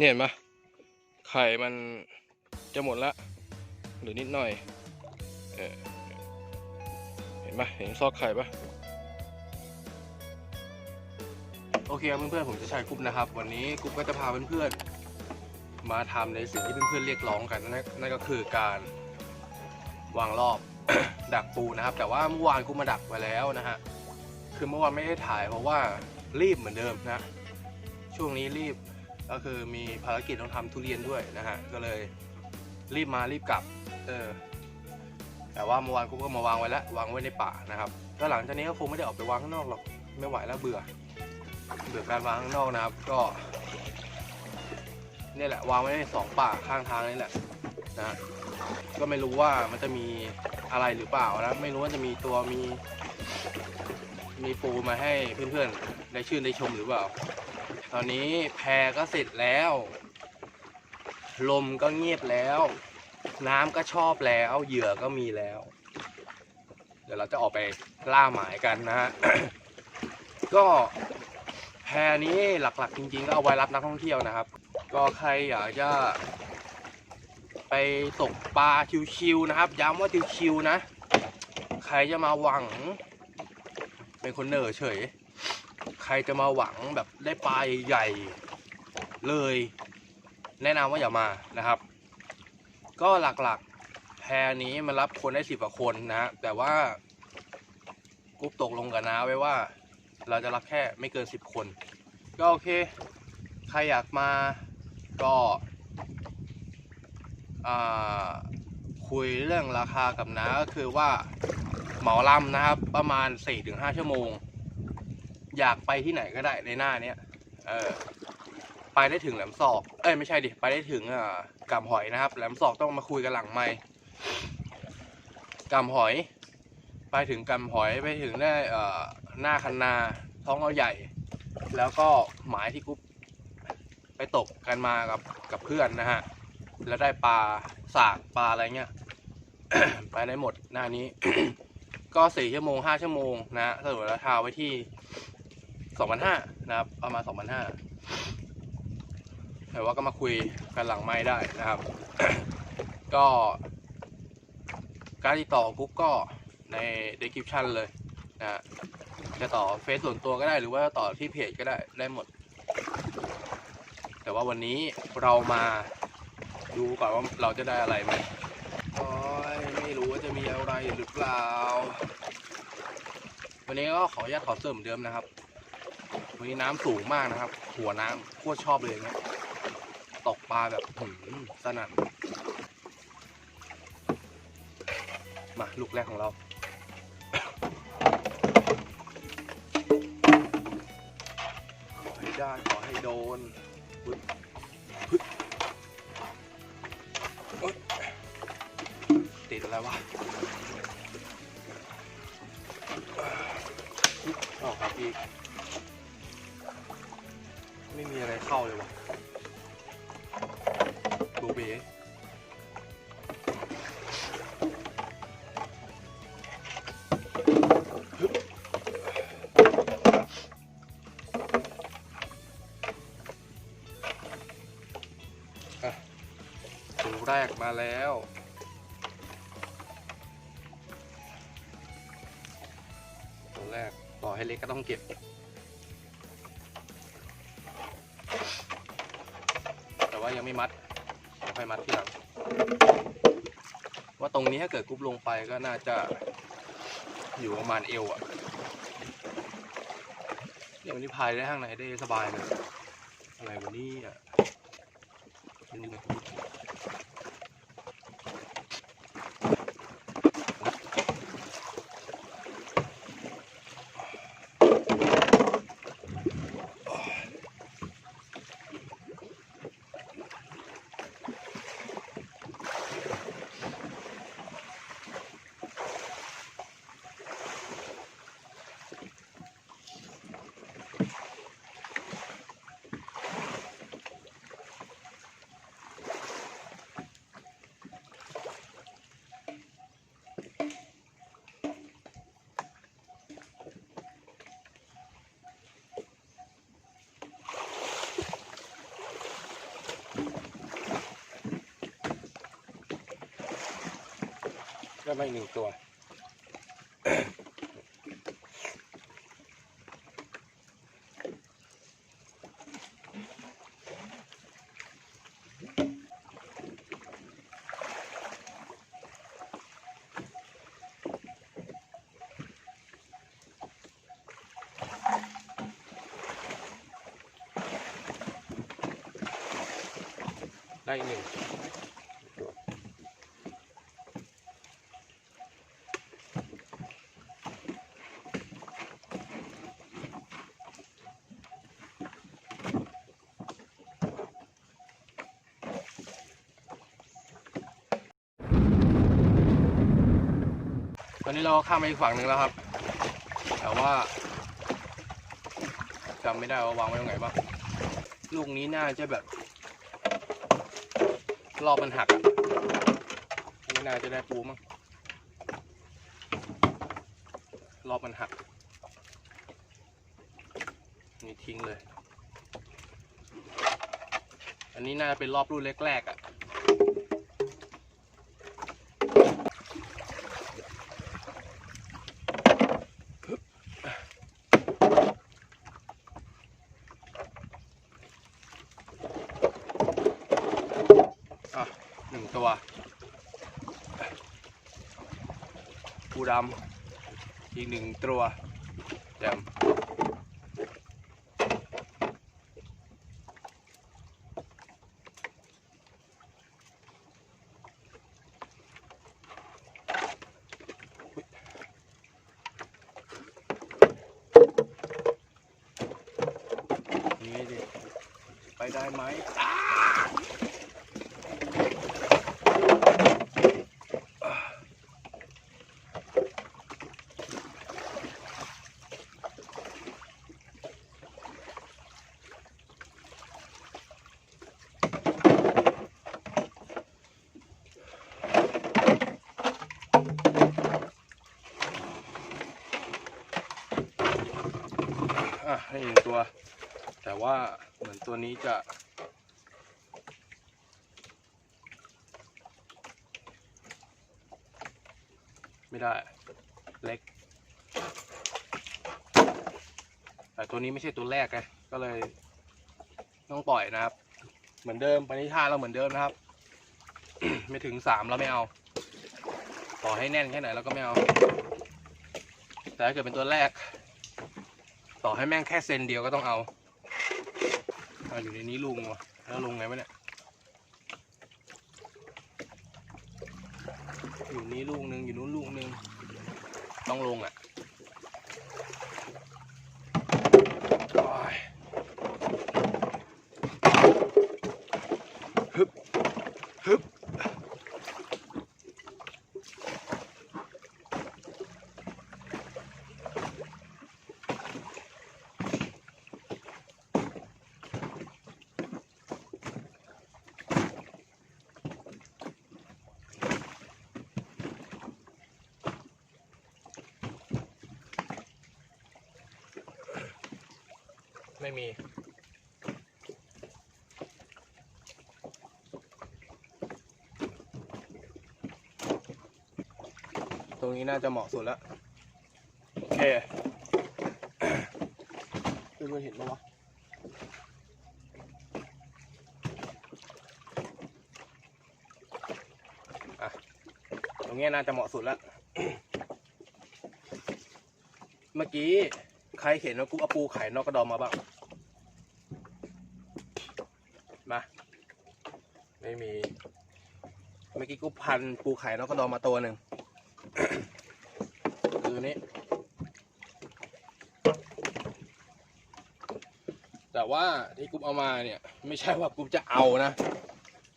เนี่ยเห็นปะไข่มันจะหมดละหรือนิดหน่อยเออเห็นปะเห็นซอกไข่ปะโอเคเพื่อนๆผมจะใช้กรุ๊ปนะครับ วันนี้กรุ๊ปก็จะพาเพื่อนๆมาทำในสิ่งที่เพื่อนๆเรียกร้องกันนั่นก็คือการวางรอบ ดักปูนะครับ แต่ว่าเมื่อวานกรุ๊ปมาดักไว้แล้วนะฮะคือเมื่อวานไม่ได้ถ่ายเพราะว่ารีบเหมือนเดิมนะ ช่วงนี้รีบ ก็คือมีภารกิจต้องทำทุเรียนด้วยนะฮะ ก็เลยรีบมารีบกลับ เออ แต่ว่าเมื่อวานกูก็มาวางไว้แล้ว วางไว้ในป่านะครับก็หลังจากนี้ก็คงไม่ได้ออกไปวางข้างนอกหรอก ไม่ไหวแล้วเบื่อ เบื่อการวางข้างนอกนะครับ ก็เนี่ยแหละวางไว้ในสองป่าข้างทางนี่แหละนะฮะก็ไม่รู้ว่ามันจะมีอะไรหรือเปล่านะไม่รู้ว่าจะมีตัวมี มีปูมาให้เพื่อนๆ ได้ชื่นได้ชมหรือเปล่า ตอนนี้แพก็เสร็จแล้ว ลมก็เงียบแล้ว น้ำก็ชอบแล้วเหยื่อก็มีแล้ว เดี๋ยวเราจะออกไปล่าหมายกันนะฮะก็แพนี้หลักๆ จริง ๆ ก็เอาไว้รับนักท่องเที่ยวนะครับ ก็ใครอยากจะไปตกปลาชิวๆนะครับ ย้ำว่าชิวๆนะ ใครจะมาหวัง เป็นคนเหน่อเฉย ครจะมาหวังแบบได้ปลาใหญ่เลย แนะนำว่าอย่ามานะครับ ก็หลักๆแพรนี้มันรับคนได้สิบกว่าคนนะฮะแต่ว่ากุ๊ปตกลงกับน้าไว้ว่า เราจะรับแค่ไม่เกินสิบคน ก็โอเค ใครอยากมาก็อ่าคุยเรื่องราคากับน้าก็คือว่าเหมาลำนะครับ ประมาณ 4-5 ชั่วโมง อยากไปที่ไหนก็ได้ในหน้าเนี้ยเออไปได้ถึงแหลมศอก เอ้ยไม่ใช่ดิไปได้ถึงอ่ากำหอยนะครับ แหลมศอกต้องมาคุยกันหลังไม่กำหอย ไปถึงกำหอยไปถึงได้เอ่อหน้าคันนาท้องเอาใหญ่ แล้วก็หมายที่กุ๊บไปตกกันมากับกับเพื่อนนะฮะแล้วได้ปลาสากปลาอะไรเงี้ยไปได้หมดหน้านี้ ก็สี่ชั่วโมงห้าชั่วโมงนะสรุปราคาไว้ที่ สองพันห้านะครับ ประมาณสองพันห้าแต่ว่าก็มาคุยกันหลังไม้ได้นะครับ ก็ การติดต่อกุ๊กก็ใน description เลยนะจะต่อเฟซส่วนตัวก็ได้หรือว่าต่อที่เพจก็ได้ได้หมด แต่ว่าวันนี้เรามาดูก่อนว่าเราจะได้อะไรไหมโอ้ยไม่รู้ว่าจะมีอะไรหรือเปล่า วันนี้ก็ขออนุญาตถอดเสื้อเหมือนเดิมนะครับ วันนี้น้ำสูงมากนะครับ หัวน้ำโคตรชอบเลยเงี้ยตกปลาแบบหืมสนั่นมาลูกแรกของเราขอให้ได้ขอให้โดนติดอะไรวะออกครับอีก ไม่มีอะไรเข้าเลยวะโบเบอะตัวแรกมาแล้วตัวแรกต่อให้เล็กก็ต้องเก็บ ว่ายังไม่มัดค่อยมัดทีหลังว่าตรงนี้ถ้าเกิดกรุ๊ปลงไปก็น่าจะอยู่ประมาณเอวอะเนี่ยวันนี้พายได้ข้างในได้สบายเลยอะไรวันนี้อะ ได้มาอีกหนึ่งตัวได้อีกหนึ่งตัว ต อนนี้เราข้ามไปอีกฝั่งหนึ่งแล้วครับ แต่ว่าจำไม่ได้ว่าวางไว้ตรงไหนบ้างลูกนี้น่าจะแบบ รอบมันหักอะไม่น่าจะได้ปูมั้งรอบมันหัก นี่ทิ้งเลย อันนี้น่าจะเป็นรอบรุ่นแรกๆอะอะหนึ่งตัว ปูดำอีกหนึ่งตัวแจมนี่ดิไปได้ไหมอ้า อะให้หนึ่งตัว แต่ ว่าเหมือนตัวนี้จะ ไม่ได้เล็ก แต่ตัวนี้ไม่ใช่ตัวแรกไงก็เลยต้องปล่อยนะครับ เหมือนเดิมปณิธานเราเหมือนเดิมนะครับ ไม่ถึงสามเราไม่เอา ต่อให้แน่นแค่ไหนเราก็ไม่เอา แต่ถ้าเกิดเป็นตัวแรก ต่อให้แม่งแค่เซนเดียวก็ต้องเอา เอาอยู่ในนี้ลุงวะแล้วลุงไงวะเนี่ยอยู่นี้ลูกหนึ่งอยู่นู้นลูกหนึ่งต้องลงอะ ไม่มี ตรงนี้น่าจะเหมาะสุดแล้ว โอเคเพื่อนๆเห็นไหมวะอะตรงเนี้ยน่าจะเหมาะสุดแล้ว เมื่อกี้ใครเห็นว่ากูเอาปูไข่นอกกระดองมาบ้าง มา ไม่มี เมื่ อกี้กูพันปูไข่นกกระดองมาตัวหนึ่งคือนี้ แต่ว่าที่กูเอามาเนี่ย ไม่ใช่ว่ากูจะเอานะ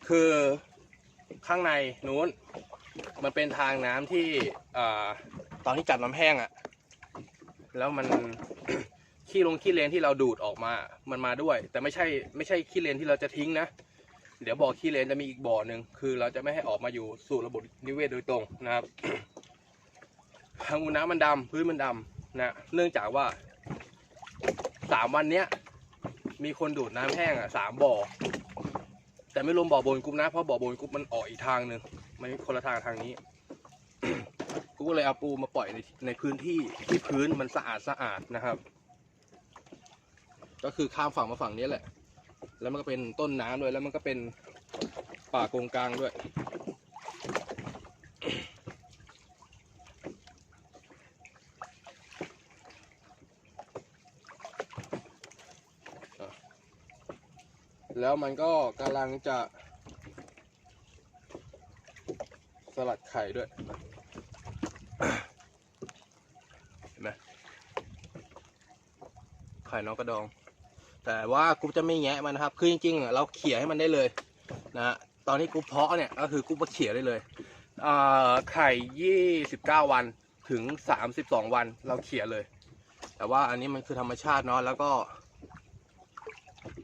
คือข้างในนู้น มันเป็นทางน้ำที่อ่าตอนที่กัดน้ำแห้งอะ่ะ แล้วมันขี้ลงขี้เลนที่เราดูดออกมา มันมาด้วย แต่ไม่ใช่ไม่ใช่ขี้เลนที่เราจะทิ้งนะ เดี๋ยวบ่อขี้เลนจะมีอีกบ่อหนึ่งคือเราจะไม่ให้ออกมาอยู่สู่ระบบนิเวศโดยตรงนะครับทางอุณน้ำมันดำพื้นมันดำนะเนื่องจากว่าสามวันเนี้ยมีคนดูดน้ำแห้งอะสามบ่อ แต่ไม่รวมบ่อโบนกรุ๊ปนะเพราะบ่อโบนกรุ๊ปมันออกอีกทางหนึ่งมันคนละทางทางนี้กูก็เลยเอาปูมาปล่อยในในพื้นที่ที่พื้นมันสะอาดสะอาดนะครับ ก็คือข้ามฝั่งมาฝั่งนี้แหละ แล้วมันก็เป็นต้นน้ำด้วยแล้วมันก็เป็นป่าโกงกลางด้วย แล้วมันก็กำลังจะสลัดไข่ด้วยเห็นไหมไข่นอกกระดอง แต่ว่ากูจะไม่แงะมันนะครับ คือจริงๆเราเขี่ยให้มันได้เลยนะฮะตอนนี้กูเพาะเนี่ยก็คือกูมาเขี่ยได้เลยไข่ยี่สิบเก้าวันถึงสามสิบสองวันเราเขี่ยเลย แต่ว่าอันนี้มันคือธรรมชาติเนาะแล้วก็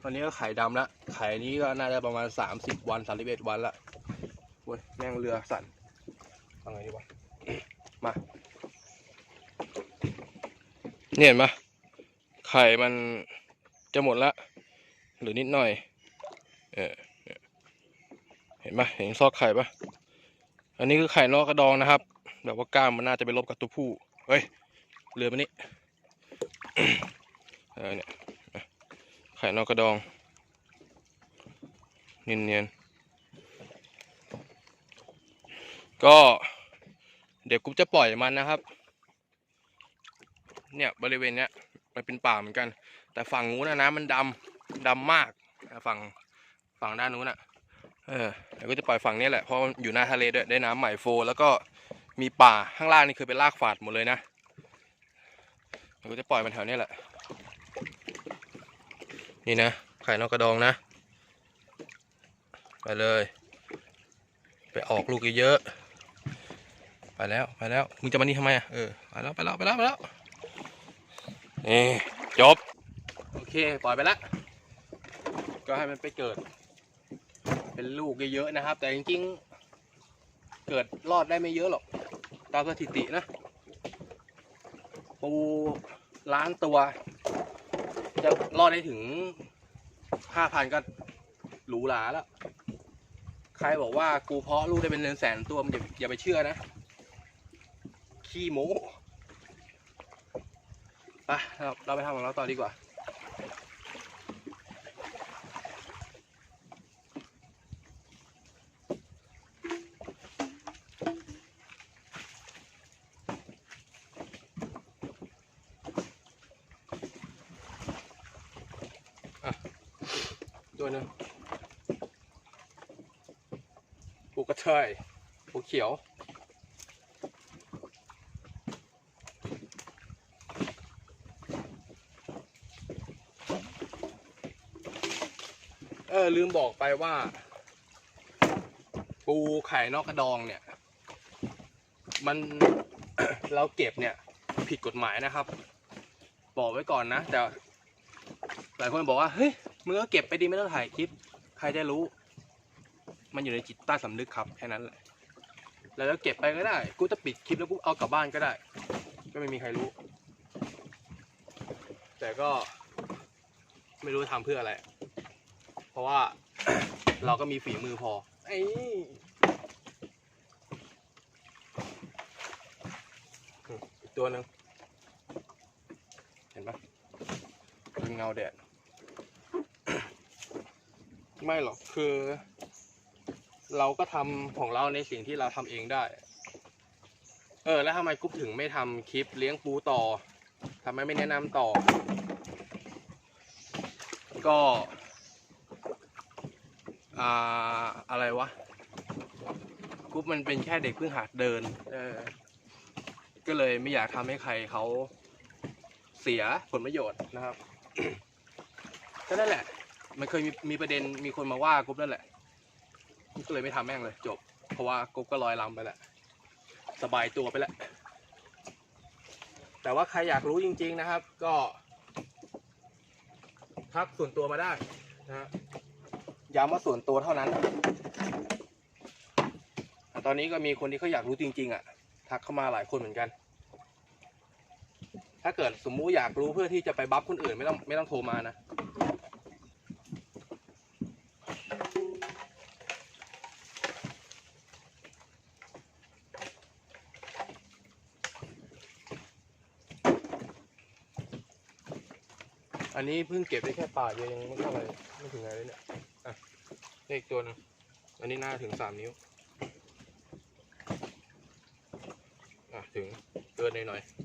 ตอนนี้ก็ไข่ดำแล้วไข่นี้ก็น่าจะประมาณสามสิบวันสามสิบเอ็ดวันละโว้ยแม่งเรือสั่นทำไงดีวะมาเนี่ยเห็นปะไข่มัน จะหมดละหรือนิดหน่อยเออเนี่ยเห็นปะเห็นซอกไข่ปะอันนี้คือไข่นอกกระดองนะครับแบบว่ากล้ามมันน่าจะไปลบกับตัวผู้เฮ้ยเรือมันนี่เออเนี่ยไข่นอกกระดองเนียนๆก็เดี๋ยวกูจะปล่อยมันนะครับ เนี่ยบริเวณเนี้ยมันเป็นป่าเหมือนกัน แต่ฝั่งนู้นนะน้ำมันดำดำมากฝั่งฝั่งด้านนู้นอะเออเดี๋ยวก็จะปล่อยฝั่งนี้แหละเพราะอยู่หน้าทะเลด้วยได้น้ำใหม่โฟ แล้วก็มีป่าข้างล่างนี่คือเป็นรากฝาดหมดเลยนะเดี๋ยวก็จะปล่อยมันแถวนี้แหละ นี่นะไข่นกกระดองนะ ไปเลย ไปออกลูกเยอะๆไปแล้วไปแล้วมึงจะมานี่ทำไมอะเออไปแล้วไปแล้วไปแล้วไปแล้วนี่จบ โอเค ปล่อยไปละ ก็ให้มันไปเกิด เป็นลูกเยอะๆนะครับ แต่จริงๆ เกิดรอดได้ไม่เยอะหรอก ตามสถิตินะ ปูล้านตัว จะรอดได้ถึงห้าพันก็หรูหราแล้ว ใครบอกว่ากูเพาะลูกได้เป็นเงินแสนตัวมันอย่าอย่าไปเชื่อนะ ขี้โม้ไปเราเราไปทำของเราต่อดีกว่า ตัวหนึง เทยปูเขียว เออ ลืมบอกไปว่า ปูไข่นอกกระดองเนี่ย มันเราเก็บเนี่ย ผิดกฎหมายนะครับ บอกไว้ก่อนนะ แต่ หลายคนบอกว่า เฮ้ยมึงก็เก็บไปดีไม่ต้องถ่ายคลิป ใครจะรู้ มันอยู่ในจิตใต้สำนึกครับแค่นั้นแหละ แล้วเก็บไปก็ได้ กูจะปิดคลิปแล้วกูเอากลับบ้านก็ได้ ก็ไม่มีใครรู้ แต่ก็ไม่รู้ทำเพื่ออะไร เพราะว่าเราก็มีฝีมือพอ ไอ้ตัวหนึ่งเห็นปะเป็นเงาแดด ไม่หรอกคือ เราก็ทำของเราในสิ่งที่เราทำเองได้ เออ แล้วทำไมกุ๊บถึงไม่ทำคลิปเลี้ยงปูต่อทำไมไม่แนะนำต่อ ก็อ่าอะไรวะกุ๊บมันเป็นแค่เด็กเพิ่งหัดเดิน เออ ก็เลยไม่อยากทำให้ใครเขาเสียผลประโยชน์นะครับก็นั่นแหละ มันเคยมีมีประเด็นมีคนมาว่ากุ๊บนั่นแหละ กุ๊บก็เลยไม่ทำแม่งเลย จบ เพราะว่ากุ๊บก็ลอยลำไปแล้วสบายตัวไปแล้ว แต่ว่าใครอยากรู้จริง ๆนะครับ ก็ทักส่วนตัวมาได้นะฮะย้ำว่าส่วนตัวเท่านั้นแต่ตอนนี้ก็มีคนที่เขาอยากรู้จริง ๆ อะ ทักเข้ามาหลายคนเหมือนกัน ถ้าเกิดสมมุติอยากรู้เพื่อที่จะไปบัฟคนอื่นไม่ต้องไม่ต้องโทรมานะ อันนี้เพิ่งเก็บได้แค่ปลาเดียวยังไม่เท่าไหร่ไม่ถึงอะไรเลยเนี่ยอะเลขตัวหนึงอันนี้น่าถึงสามนิ้ว อะถึงเกินหน่อยๆ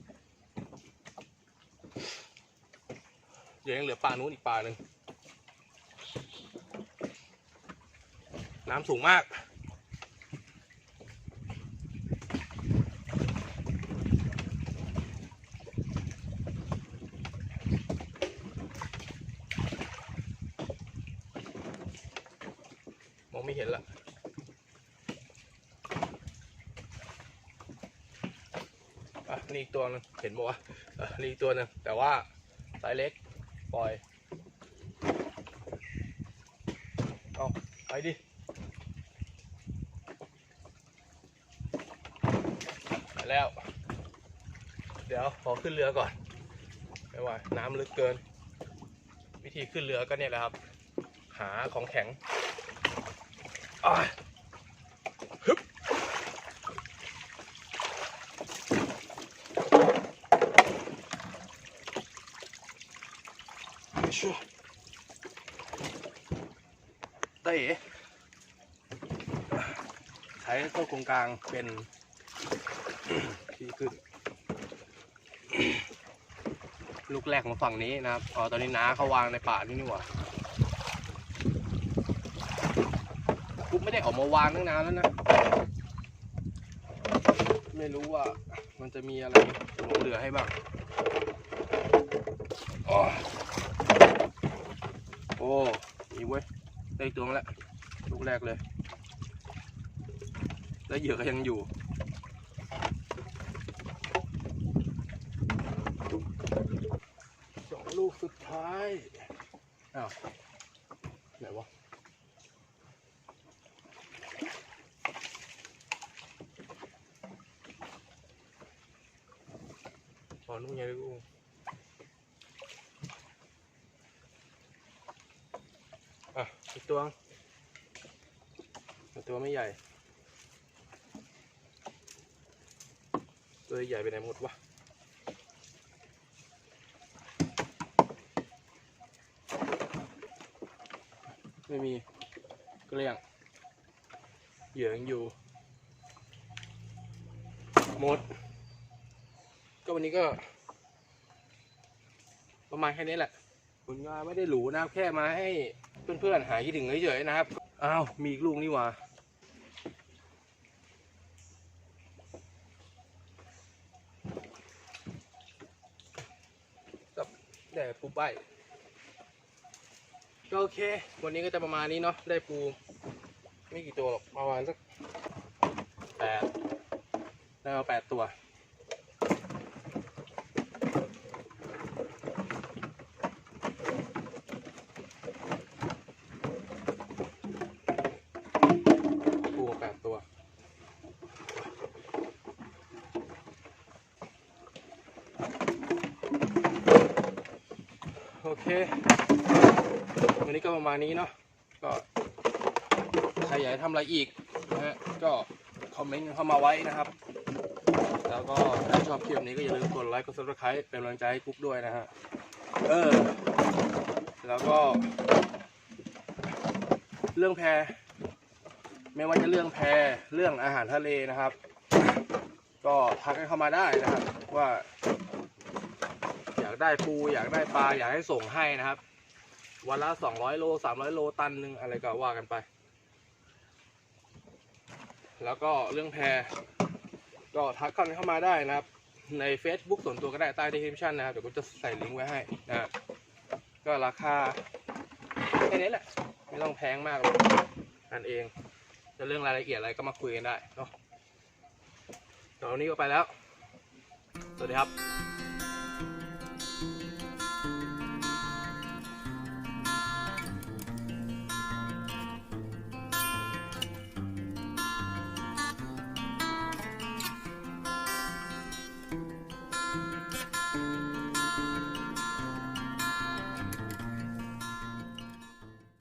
เดี๋ยวยังเหลือปลานู้นอีกปลาหนึ่งน้ำสูงมาก ม องไม่เห็นละอะนี่อีกตัวหนึงเห็นบอกว่าอะนี่อีกตัวหนึงแต่ว่าไซส์เล็กปล่อยเอาไปดิไปแล้ว เดี๋ยวขอขึ้นเรือก่อนไม่ไหวน้ำลึกเกิน วิธีขึ้นเรือก็เนี่ยแหละครับ หาของแข็ง อะฮึบชัวได้เอ๋ใช้ตัวกงกลางเป็นที่ขึ้น ลูกแรกของฝั่งนี้นะครับ อ๋อ ตอนนี้น้าเขาวางในป่านี่นี่หว่ากุ๊บ ไม่ได้ออกมาวางตั้งนานแล้วนะ ไม่รู้ว่ามันจะมีอะไรหลงเหลือให้บ้างอ้โอ้มีเว้ย ได้ตัวมาแล้วลูกแรกเลย แล้วเหยื่อก็ยังอยู่สองลูกสุดท้าย อ้าว ไหนวะ อ๋อนุ่งยังลูก อะอีกตัวอีกตัวไม่ใหญ่ ตัวใหญ่ไปไหนหมดวะไม่มีเกลี้ยงเหยื่อยังอยู่ หมด ก็วันนี้ก็ ประมาณแค่นี้แหละผลงานไม่ได้หรูนะแค่มาให้ เพื่อนๆหายคิดถึงเฉยๆนะครับ อ้าว มีอีกลูกนี่ว่ากับแด่ปูใบก็โอเค วันนี้ก็จะประมาณนี้เนาะ ได้ปู ไม่กี่ตัวหรอก ประมาณสักแปดได้มาแปดตัว ปูมาแปดตัว โอเค วันนี้ก็ประมาณนี้เนาะก็ใครอยากทำอะไรอีกนะฮะก็คอมเมนต์เข้ามาไว้นะครับ แล้วก็ถ้าชอบคลิปนี้ก็อย่าลืมกดไลค์กด subscribe เป็นกำลังใจให้กุ๊บด้วยนะฮะเออ แล้วก็ เรื่องแพรไม่ว่าจะเรื่องแพรเรื่องอาหารทะเลนะครับ ก็ทักกันเข้ามาได้นะครับว่าากได้ปูอยากได้ปลาอยากให้ส่งให้นะครับ วันละสองร้อยโลสามร้อยโลตันหนึ่งอะไรก็ว่ากันไป แล้วก็เรื่องแพรก็ทักกันเข้ามาได้นะครับ ใน Facebook ส่วนตัวก็ได้ใต้ description นะครับ เดี๋ยวกูจะใส่ลิงก์ไว้ให้นะก็ราคาแค่นี้แหละ ไม่ต้องแพงมากหรอกนั่นเองจะเรื่องรายละเอียดอะไรก็มาคุยกันได้เนาะตอนนี้ก็ไปแล้ว สวัสดีครับ